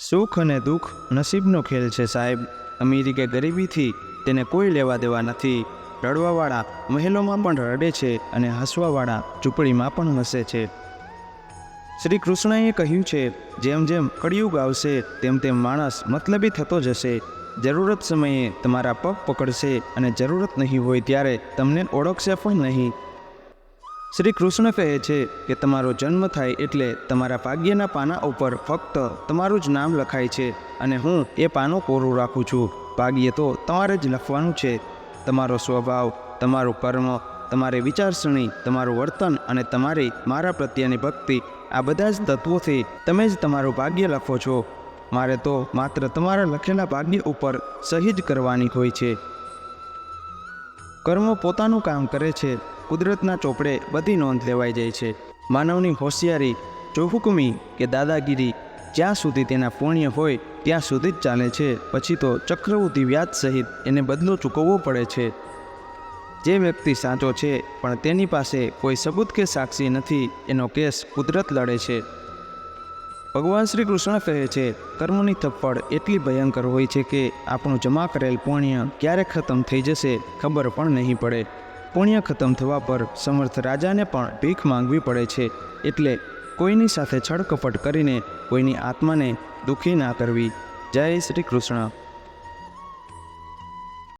સુખ અને દુઃખ નસીબનો ખેલ છે, સાહેબ. અમીરી કે ગરીબીથી તેને કોઈ લેવા દેવા નથી. રડવાવાળા મહેલોમાં પણ રડે છે અને હસવાવાળા ઝૂંપડીમાં પણ હસે છે. શ્રી કૃષ્ણએ કહ્યું છે, જેમ જેમ કળિયુગ આવશે, તેમ તેમ માણસ મતલબી થતો જશે. જરૂરત સમયે તમારા પગ પકડશે અને જરૂરત નહીં હોય ત્યારે તમને ઓળખશે પણ નહીં. શ્રી કૃષ્ણ કહે છે કે તમારો જન્મ થાય એટલે તમારા ભાગ્યના પાના ઉપર ફક્ત તમારું જ નામ લખાય છે અને હું એ પાનું કોરું રાખું છું. ભાગ્ય તો તમારે જ લખવાનું છે. તમારો સ્વભાવ, તમારું કર્મ, તમારી વિચારસરણી, તમારું વર્તન અને તમારી મારા પ્રત્યેની ભક્તિ, આ બધા જ તત્વોથી તમે જ તમારું ભાગ્ય લખો છો. મારે તો માત્ર તમારા લખેલા ભાગ્ય ઉપર સહી જ કરવાની હોય છે. કર્મ પોતાનું કામ કરે છે. કુદરતના ચોપડે બધી નોંધ લેવાઈ જાય છે. માનવની હોશિયારી, ચોહુકમી કે દાદાગીરી, જ્યાં સુધી તેના પુણ્ય હોય, ત્યાં સુધી જ ચાલે છે. પછી તો ચક્રવૃત્તિ વ્યાજ સહિત એને બદલો ચૂકવવો પડે છે. જે વ્યક્તિ સાચો છે, પણ તેની પાસે કોઈ સબૂત કે સાક્ષી નથી, એનો કેસ કુદરત લડે છે. ભગવાન શ્રી કૃષ્ણ કહે છે, કર્મની થપ્પડ એટલી ભયંકર હોય છે કે આપણું જમા કરેલ પુણ્ય ક્યારે ખતમ થઈ જશે ખબર પણ નહીં પડે. પુણ્ય ખતમ થવા પર સમર્થ રાજાને પણ ભીખ માંગવી પડે છે, એટલે કોઈની સાથે છળકપટ કરીને કોઈની આત્માને દુઃખી ના કરવી. જય શ્રી કૃષ્ણ.